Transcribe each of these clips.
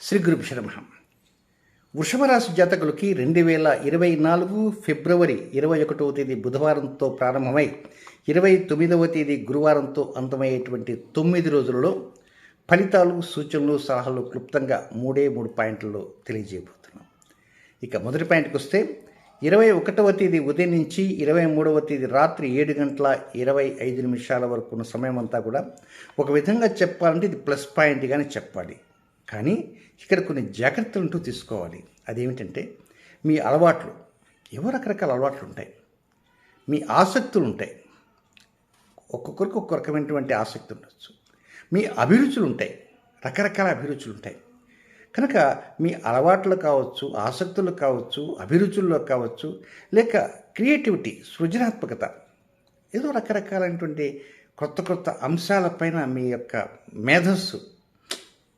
శ్రీ గురుభ్య నమ. వృషభరాశి జాతకులకి రెండు వేల ఇరవై నాలుగు ఫిబ్రవరి ఇరవై ఒకటవ తేదీ బుధవారంతో ప్రారంభమై ఇరవై తొమ్మిదవ తేదీ గురువారంతో అంతమయ్యేటువంటి తొమ్మిది రోజులలో ఫలితాలు సూచనలు సలహాలు క్లుప్తంగా మూడే మూడు పాయింట్లలో తెలియజేయబోతున్నాం. ఇక మొదటి పాయింట్కి వస్తే ఇరవై ఒకటవ తేదీ ఉదయం నుంచి ఇరవై మూడవ తేదీ రాత్రి ఏడు గంటల ఇరవై ఐదు నిమిషాల వరకు ఉన్న సమయం అంతా కూడా ఒక విధంగా చెప్పాలంటే ఇది ప్లస్ పాయింట్గానే చెప్పాలి. కానీ ఇక్కడ కొన్ని జాగ్రత్తలు అంటూ తీసుకోవాలి. అదేమిటంటే మీ అలవాట్లు ఏవో రకరకాల అలవాట్లు ఉంటాయి. మీ ఆసక్తులు ఉంటాయి. ఒక్కొక్కరికి ఒక్కొక్క రకమైనటువంటి ఆసక్తి ఉండొచ్చు. మీ అభిరుచులు ఉంటాయి. రకరకాల అభిరుచులు ఉంటాయి. కనుక మీ అలవాట్లు కావచ్చు ఆసక్తులు కావచ్చు అభిరుచుల్లో కావచ్చు లేక క్రియేటివిటీ సృజనాత్మకత ఏదో రకరకాలైనటువంటి కొత్త కొత్త అంశాలపైన మీ యొక్క మేధస్సు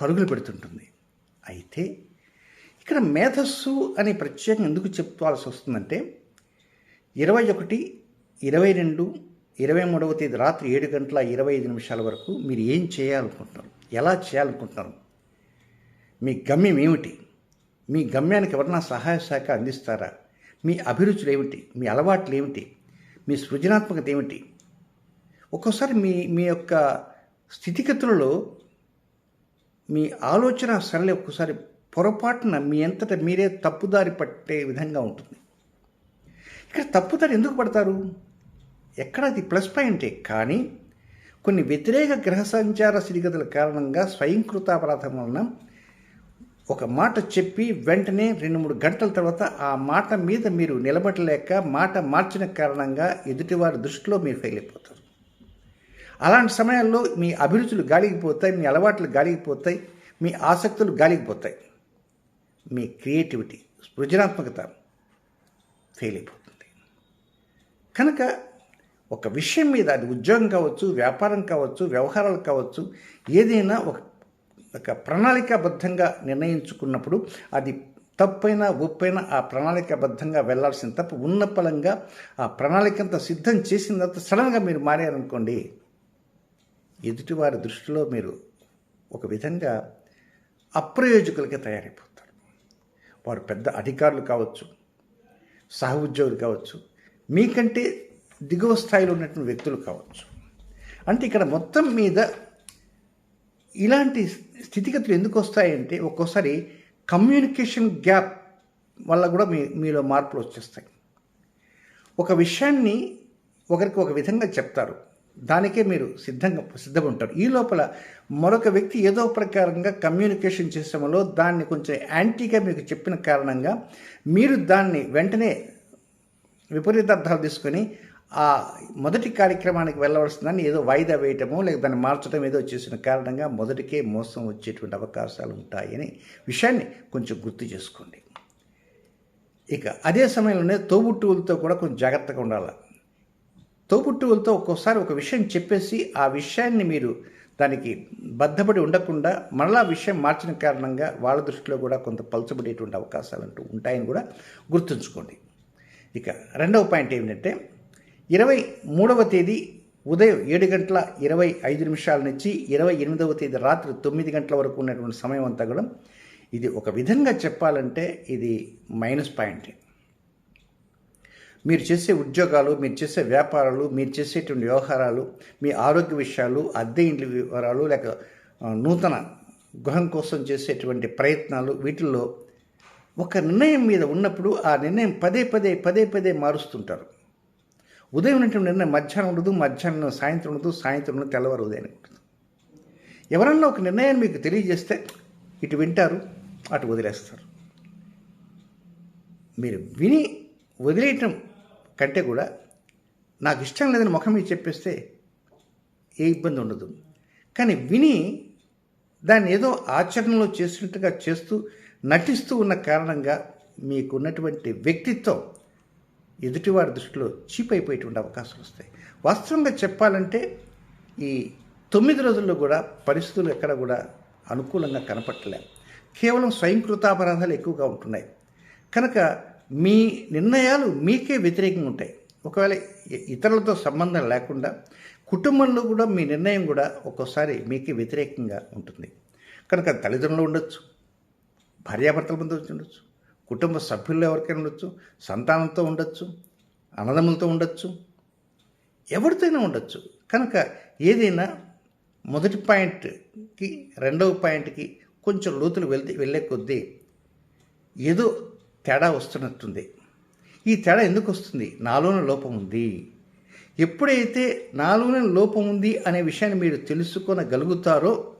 పరుగులు పెడుతుంటుంది. అయితే ఇక్కడ మేధస్సు అని ప్రత్యేకంగా ఎందుకు చెప్పుకోవాల్సి వస్తుందంటే ఇరవై ఒకటి ఇరవై రెండు ఇరవై మూడవ తేదీ రాత్రి ఏడు గంటల ఇరవై ఐదు నిమిషాల వరకు మీరు ఏం చేయాలనుకుంటున్నారు? ఎలా చేయాలనుకుంటున్నారు? మీ గమ్యం ఏమిటి? మీ గమ్యానికి ఎవరన్నా సహాయ శాఖ అందిస్తారా? మీ అభిరుచులు ఏమిటి? మీ అలవాట్లు ఏమిటి? మీ సృజనాత్మకత ఏమిటి? ఒక్కోసారి మీ మీ యొక్క స్థితిగతులలో మీ ఆలోచన సరళి ఒక్కసారి పొరపాటున మీ అంతటా మీరే తప్పుదారి పట్టే విధంగా ఉంటుంది. ఇక్కడ తప్పుదారి ఎందుకు పడతారు? ఎక్కడ అది ప్లస్ పాయింటే కానీ కొన్ని వ్యతిరేక గ్రహ సంచార స్థితిగతుల కారణంగా స్వయంకృతాపరాధం వలన ఒక మాట చెప్పి వెంటనే రెండు మూడు గంటల తర్వాత ఆ మాట మీద మీరు నిలబడలేక మాట మార్చిన కారణంగా ఎదుటివారి దృష్టిలో మీరు ఫెయిల్ అయిపోతారు. అలాంటి సమయాల్లో మీ అభిరుచులు గాలిగిపోతాయి మీ అలవాట్లు గాలిగిపోతాయి మీ ఆసక్తులు గాలిగిపోతాయి మీ క్రియేటివిటీ సృజనాత్మకత ఫెయిల్ అయిపోతుంది. కనుక ఒక విషయం మీద అది ఉద్యోగం కావచ్చు వ్యాపారం కావచ్చు వ్యవహారాలు కావచ్చు ఏదైనా ఒక ఒక ప్రణాళికాబద్ధంగా నిర్ణయించుకున్నప్పుడు అది తప్పైనా ఒప్పైనా ఆ ప్రణాళికాబద్ధంగా వెళ్ళాల్సిన తప్పు ఉన్న పలంగా ఆ ప్రణాళికంతా సిద్ధం చేసిన తర్వాత సడన్గా మీరు మారారనుకోండి ఎదుటివారి దృష్టిలో మీరు ఒక విధంగా అప్రయోజకులకి తయారైపోతారు. వారు పెద్ద అధికారులు కావచ్చు సహ ఉద్యోగులు కావచ్చు మీకంటే దిగువ స్థాయిలో ఉన్నటువంటి వ్యక్తులు కావచ్చు. అంటే ఇక్కడ మొత్తం మీద ఇలాంటి స్థితిగతులు ఎందుకు వస్తాయంటే ఒక్కోసారి కమ్యూనికేషన్ గ్యాప్ వల్ల కూడా మీ మీలో మార్పులు వచ్చేస్తాయి. ఒక విషయాన్ని ఒకరికి ఒక విధంగా చెప్తారు. దానికే మీరు సిద్ధంగా సిద్ధంగా ఉంటారు. ఈ లోపల మరొక వ్యక్తి ఏదో ప్రకారంగా కమ్యూనికేషన్ చేసేమలో దాన్ని కొంచెం యాంటీగా మీకు చెప్పిన కారణంగా మీరు దాన్ని వెంటనే విపరీతార్థాలు తీసుకొని ఆ మొదటి కార్యక్రమానికి వెళ్ళవలసిందని ఏదో వాయిదా వేయటము లేక దాన్ని మార్చడం ఏదో చేసిన కారణంగా మొదటికే మోసం వచ్చేటువంటి అవకాశాలు ఉంటాయని విషయాన్ని కొంచెం గుర్తు చేసుకోండి. ఇక అదే సమయంలోనే తోబుట్టువులతో కూడా కొంచెం జాగ్రత్తగా ఉండాలి. తోబుట్టువులతో ఒక్కోసారి ఒక విషయం చెప్పేసి ఆ విషయాన్ని మీరు దానికి బద్ధపడి ఉండకుండా మరలా విషయం మార్చిన కారణంగా వాళ్ళ దృష్టిలో కూడా కొంత పలచబడేటువంటి అవకాశాలు అంటూ ఉంటాయని కూడా గుర్తుంచుకోండి. ఇక రెండవ పాయింట్ ఏమిటంటే ఇరవై మూడవ తేదీ ఉదయం ఏడు గంటల ఇరవై ఐదు నిమిషాల నుంచి ఇరవై ఎనిమిదవ తేదీ రాత్రి తొమ్మిది గంటల వరకు ఉన్నటువంటి సమయం అంతా కూడా ఇది ఒక విధంగా చెప్పాలంటే ఇది మైనస్ పాయింట్. మీరు చేసే ఉద్యోగాలు మీరు చేసే వ్యాపారాలు మీరు చేసేటువంటి వ్యవహారాలు మీ ఆరోగ్య విషయాలు అద్దె ఇంటి వివరాలు లేక నూతన గృహం కోసం చేసేటువంటి ప్రయత్నాలు వీటిల్లో ఒక నిర్ణయం మీద ఉన్నప్పుడు ఆ నిర్ణయం పదే పదే పదే పదే మారుస్తుంటారు. ఉదయం ఉన్నటువంటి నిర్ణయం మధ్యాహ్నం ఉండదు మధ్యాహ్నం సాయంత్రం ఉండదు సాయంత్రం ఉండదు తెల్లవారు ఉదయం ఉంటుంది ఎవరన్నా ఒక నిర్ణయాన్ని మీకు తెలియజేస్తే ఇటు వింటారు అటు వదిలేస్తారు. మీరు విని వదిలేయటం కంటే కూడా నాకు ఇష్టం లేదని ముఖం మీద చెప్పేస్తే ఏ ఇబ్బంది ఉండదు. కానీ విని దాన్ని ఏదో ఆచరణలో చేసినట్టుగా చేస్తూ నటిస్తూ ఉన్న కారణంగా మీకున్నటువంటి వ్యక్తిత్వం ఎదుటివారి దృష్టిలో చీప్ అయిపోయేటువంటి అవకాశాలు వస్తాయి. వాస్తవంగా చెప్పాలంటే ఈ తొమ్మిది రోజుల్లో కూడా పరిస్థితులు ఎక్కడ కూడా అనుకూలంగా కనపట్టలే. కేవలం స్వయంకృతాపరాధాలు ఎక్కువగా ఉంటున్నాయి. కనుక మీ నిర్ణయాలు మీకే వ్యతిరేకంగా ఉంటాయి. ఒకవేళ ఇతరులతో సంబంధం లేకుండా కుటుంబంలో కూడా మీ నిర్ణయం కూడా ఒక్కోసారి మీకే వ్యతిరేకంగా ఉంటుంది. కనుక తల్లిదండ్రులు ఉండొచ్చు భార్యాభర్తల మధ్య ఉండొచ్చు కుటుంబ సభ్యుల్లో ఎవరికైనా ఉండొచ్చు సంతానంతో ఉండొచ్చు అన్నదమ్ములతో ఉండొచ్చు ఎవరితోనే ఉండొచ్చు. కనుక ఏదైనా మొదటి పాయింట్కి రెండవ పాయింట్కి కొంచెం లోతులు వెళ్తే వెళ్ళే కొద్దీ ఏదో తేడా వస్తున్నట్టుంది. ఈ తేడా ఎందుకు వస్తుంది నాలోనే లోపం ఉంది. ఎప్పుడైతే నాలోనే లోపం ఉంది అనే విషయాన్ని మీరు తెలుసుకొనగలుగుతారో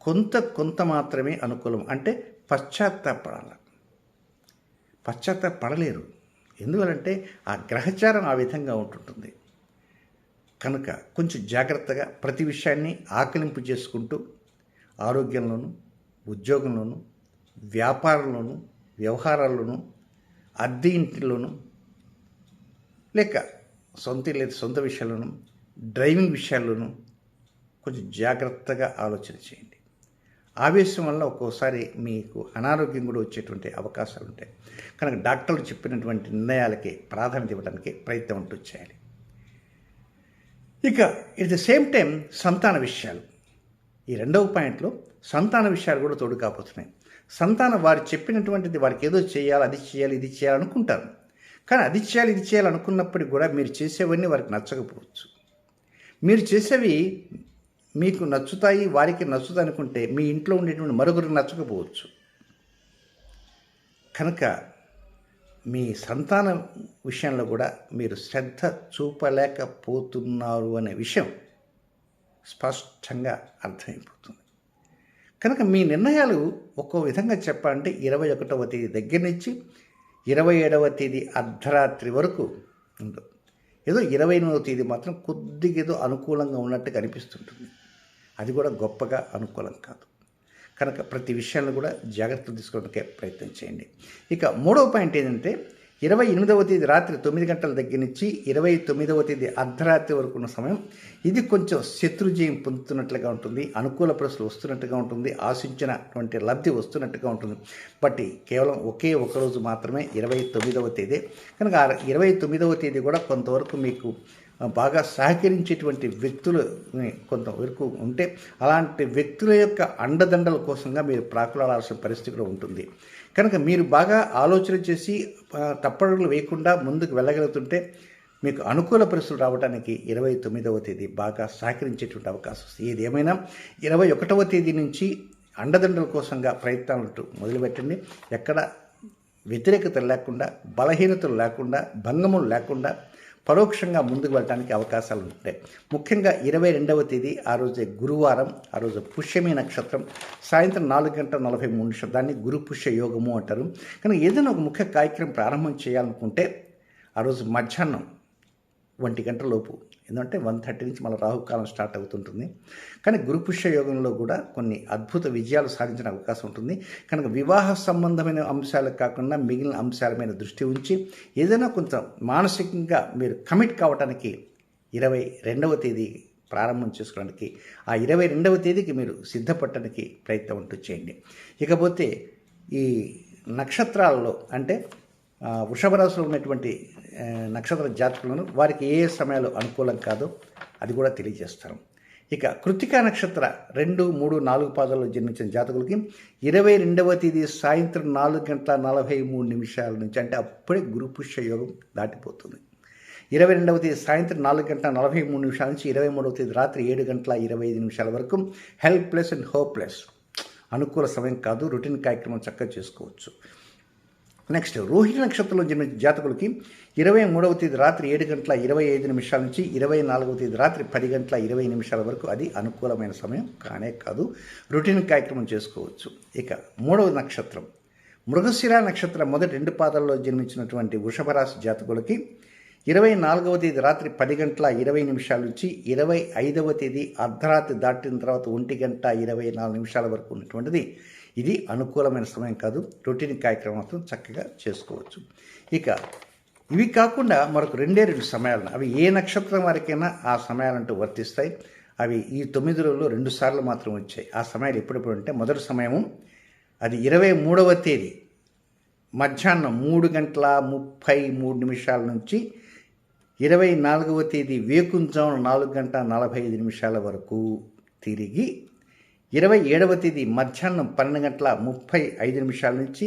కొంత కొంత మాత్రమే అనుకూలం. అంటే పశ్చాత్తాపడాలి. పశ్చాత్తాపడలేరు. ఎందువలంటే ఆ గ్రహచారం ఆ విధంగా ఉంటుంటుంది. కనుక కొంచెం జాగ్రత్తగా ప్రతి విషయాన్ని ఆకలింపు చేసుకుంటూ ఆరోగ్యంలోనూ ఉద్యోగంలోనూ వ్యాపారంలోనూ వ్యవహారాల్లోనూ అద్దె ఇంటిలోనూ లేక సొంత లేదా సొంత విషయాల్లోనూ డ్రైవింగ్ విషయాల్లోనూ కొంచెం జాగ్రత్తగా ఆలోచన చేయండి. ఆవేశం వల్ల ఒక్కోసారి మీకు అనారోగ్యం కూడా వచ్చేటువంటి అవకాశాలు ఉంటాయి. కనుక డాక్టర్లు చెప్పినటువంటి నిర్ణయాలకి ప్రాధాన్యత ఇవ్వడానికి ప్రయత్నం ఉంటూ చేయాలి. ఇక ఇట్ ద సేమ్ టైం సంతాన విషయాలు. ఈ రెండవ పాయింట్లో సంతాన విషయాలు కూడా తోడు కాబోతున్నాయి సంతానం వారు చెప్పినటువంటిది వారికి ఏదో చేయాలి అది చేయాలి ఇది చేయాలనుకుంటారు కానీ అది చేయాలి ఇది చేయాలనుకున్నప్పటికీ కూడా మీరు చేసేవన్నీ వారికి నచ్చకపోవచ్చు. మీరు చేసేవి మీకు నచ్చుతాయి వారికి నచ్చుతాయి అనుకుంటే మీ ఇంట్లో ఉండేటువంటి మరొకరికి నచ్చకపోవచ్చు. కనుక మీ సంతానం విషయంలో కూడా మీరు శ్రద్ధ చూపలేకపోతున్నారు అనే విషయం స్పష్టంగా అర్థమైపోతుంది. కనుక మీ నిర్ణయాలు ఒక్కో విధంగా చెప్పాలంటే ఇరవై ఒకటవ తేదీ దగ్గర నుంచి ఇరవై ఏడవ తేదీ అర్ధరాత్రి వరకు ఉండదు ఏదో ఇరవై ఎనిమిదవ తేదీ మాత్రం కొద్దిగా ఏదో అనుకూలంగా ఉన్నట్టుగా కనిపిస్తుంటుంది. అది కూడా గొప్పగా అనుకూలం కాదు. కనుక ప్రతి విషయాన్ని కూడా జాగ్రత్తలు తీసుకోవడానికి ప్రయత్నం చేయండి. ఇక మూడవ పాయింట్ ఏంటంటే ఇరవై ఎనిమిదవ తేదీ రాత్రి తొమ్మిది గంటల దగ్గర నుంచి ఇరవై తొమ్మిదవ తేదీ అర్ధరాత్రి వరకు ఉన్న సమయం ఇది కొంచెం శత్రుజయం పొందుతున్నట్లుగా ఉంటుంది అనుకూల ప్రశ్నలు వస్తున్నట్టుగా ఉంటుంది ఆశించినటువంటి లబ్ధి వస్తున్నట్టుగా ఉంటుంది. బట్ కేవలం ఒకే ఒక రోజు మాత్రమే ఇరవై తొమ్మిదవ తేదీ. కనుక ఆ ఇరవై తొమ్మిదవ తేదీ కూడా కొంతవరకు మీకు బాగా సహకరించేటువంటి వ్యక్తులు కొంతవరకు ఉంటే అలాంటి వ్యక్తుల యొక్క అండదండల కోసంగా మీరు ప్రాకులాడాల్సిన పరిస్థితి కూడా ఉంటుంది. కనుక మీరు బాగా ఆలోచన చేసి తప్పడుగులు వేయకుండా ముందుకు వెళ్ళగలుగుతుంటే మీకు అనుకూల పరిస్థితులు రావడానికి ఇరవై తొమ్మిదవ తేదీ బాగా సహకరించేటువంటి అవకాశం. వస్తుంది ఏది ఏమైనా ఇరవై ఒకటవ తేదీ నుంచి అండదండల కోసంగా ప్రయత్నాలు మొదలుపెట్టండి. ఎక్కడ వ్యతిరేకత లేకుండా బలహీనతలు లేకుండా భంగములు లేకుండా పరోక్షంగా ముందుకు వెళ్ళడానికి అవకాశాలు ఉంటాయి ముఖ్యంగా ఇరవై రెండవ తేదీ ఆ రోజే గురువారం ఆ రోజు పుష్యమి నక్షత్రం సాయంత్రం నాలుగు గంటల నలభై మూడు నిమిషం దాన్ని గురు పుష్య యోగము అంటారు. కానీ ఏదైనా ఒక ముఖ్య కార్యక్రమం ప్రారంభం చేయాలనుకుంటే ఆ రోజు మధ్యాహ్నం ఒంటి గంట లోపు ఎందుకంటే వన్ థర్టీ నుంచి మళ్ళీ రాహుకాలం స్టార్ట్ అవుతుంటుంది. కానీ గురుపుష్య యోగంలో కూడా కొన్ని అద్భుత విజయాలు సాధించిన అవకాశం ఉంటుంది. కనుక వివాహ సంబంధమైన అంశాలు కాకుండా మిగిలిన అంశాల మీద దృష్టి ఉంచి ఏదైనా కొంత మానసికంగా మీరు కమిట్ కావడానికి ఇరవై రెండవ తేదీ ప్రారంభం చేసుకోవడానికి ఆ ఇరవై రెండవ తేదీకి మీరు సిద్ధపడటానికి ప్రయత్నం ఉంటూ చేయండి. ఇకపోతే ఈ నక్షత్రాలలో అంటే వృషభ రాశిలో ఉన్నటువంటి నక్షత్ర జాతకులను వారికి ఏ సమయాలు అనుకూలం కాదో అది కూడా తెలియజేస్తారు ఇక కృతికా నక్షత్ర రెండు మూడు నాలుగు పాదాల్లో జన్మించిన జాతకులకి ఇరవై రెండవ తేదీ సాయంత్రం నాలుగు గంటల నలభై మూడు నిమిషాల నుంచి అంటే అప్పుడే గురుపుష్య యోగం దాటిపోతుంది. ఇరవై రెండవ తేదీ సాయంత్రం నాలుగు గంటల నలభై మూడు నిమిషాల నుంచి ఇరవై మూడవ తేదీ రాత్రి ఏడు గంటల ఇరవై ఐదు నిమిషాల వరకు హెల్ప్లెస్ అండ్ హోప్లెస్ అనుకూల సమయం కాదు రొటీన్ కార్యక్రమం చక్కగా చేసుకోవచ్చు. నెక్స్ట్ రోహిణి నక్షత్రంలో జన్మించిన జాతకులకి ఇరవై మూడవ తేదీ రాత్రి ఏడు గంటల ఇరవై ఐదు నిమిషాల నుంచి ఇరవై నాలుగవ తేదీ రాత్రి పది గంటల ఇరవై నిమిషాల వరకు అది అనుకూలమైన సమయం కానే కాదు. రొటీన్ కార్యక్రమం చేసుకోవచ్చు. ఇక మూడవ నక్షత్రం. మృగశిర నక్షత్రం మొదటి రెండు పాదాల్లో జన్మించినటువంటి వృషభరాశి జాతకులకి ఇరవై నాలుగవ తేదీ రాత్రి పది గంటల ఇరవై నిమిషాల నుంచి ఇరవై ఐదవ తేదీ అర్ధరాత్రి దాటిన తర్వాత ఒంటి గంట ఇరవై నాలుగు నిమిషాల వరకు ఉన్నటువంటిది. ఇది అనుకూలమైన సమయం కాదు. రొటీన్ కార్యక్రమం మాత్రం చక్కగా చేసుకోవచ్చు. ఇక ఇవి కాకుండా మరొక రెండే రెండు సమయాలు అవి ఏ నక్షత్రం వారికైనా ఆ సమయాలంటూ వర్తిస్తాయి. అవి ఈ తొమ్మిది రోజుల్లో రెండు సార్లు మాత్రం వచ్చాయి. ఆ సమయాలు ఎప్పుడెప్పుడు అంటే మొదటి సమయము అది ఇరవై మూడవ తేదీ. మధ్యాహ్నం మూడు గంటల ముప్పై మూడు నిమిషాల నుంచి ఇరవై నాలుగవ తేదీ వేకుంజాము నాలుగు గంట నలభై ఐదు నిమిషాల వరకు తిరిగి ఇరవై ఏడవ తేదీ మధ్యాహ్నం పన్నెండు గంటల ముప్పై ఐదు నిమిషాల నుంచి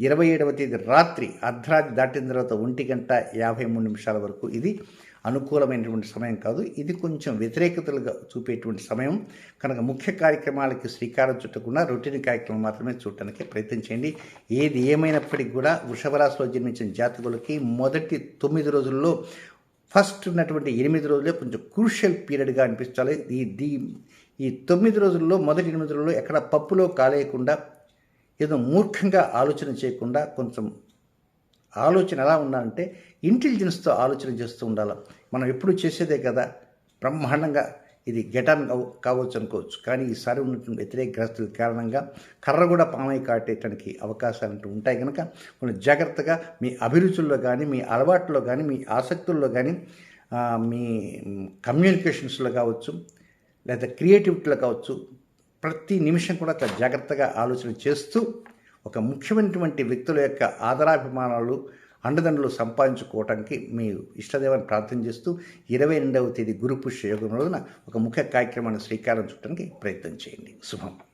ఇరవై ఏడవ తేదీ రాత్రి అర్ధరాత్రి దాటిన తర్వాత ఒంటి గంట యాభై మూడు నిమిషాల వరకు ఇది అనుకూలమైనటువంటి సమయం కాదు. ఇది కొంచెం వ్యతిరేకతలుగా చూపేటువంటి సమయం. కనుక ముఖ్య కార్యక్రమాలకి శ్రీకారం చుట్టకుండా రొటీన్ కార్యక్రమం మాత్రమే చూడటానికి ప్రయత్నం చేయండి. ఏది ఏమైనప్పటికీ కూడా వృషభ రాశిలో జన్మించిన జాతకులకి మొదటి తొమ్మిది రోజుల్లో ఫస్ట్ ఉన్నటువంటి ఎనిమిది రోజులే కొంచెం క్రూషియల్ పీరియడ్గా అనిపించాలి ఈ దీ ఈ తొమ్మిది రోజుల్లో మొదటి ఎనిమిది రోజుల్లో ఎక్కడ పప్పులో కాలేయకుండా ఏదో మూర్ఖంగా ఆలోచన చేయకుండా కొంచెం ఆలోచన ఎలా ఉండాలంటే ఇంటెలిజెన్స్తో ఆలోచన చేస్తూ ఉండాలి. మనం ఎప్పుడు చేసేదే కదా బ్రహ్మాండంగా ఇది గెటాన్ కావచ్చు అనుకోవచ్చు. కానీ ఈసారి ఉన్నటువంటి వ్యతిరేక గ్రస్తుల కారణంగా కర్ర కూడా పామై కాటేటానికి అవకాశాలు అంటూ ఉంటాయి కనుక కొన్ని జాగ్రత్తగా మీ అభిరుచుల్లో కానీ మీ అలవాట్లో కానీ మీ ఆసక్తుల్లో కానీ మీ కమ్యూనికేషన్స్లో కావచ్చు లేదా క్రియేటివిటీలో కావచ్చు ప్రతి నిమిషం కూడా చాలా జాగ్రత్తగా ఆలోచన చేస్తూ ఒక ముఖ్యమైనటువంటి వ్యక్తుల యొక్క ఆదరాభిమానాలు అండదండలు సంపాదించుకోవటానికి మీ ఇష్టదేవాన్ని ప్రార్థన చేస్తూ ఇరవై రెండవ తేదీ గురు పుష్య యోగం రోజున ఒక ముఖ్య కార్యక్రమాన్ని శ్రీకారం చుట్టడానికి ప్రయత్నం చేయండి. శుభం.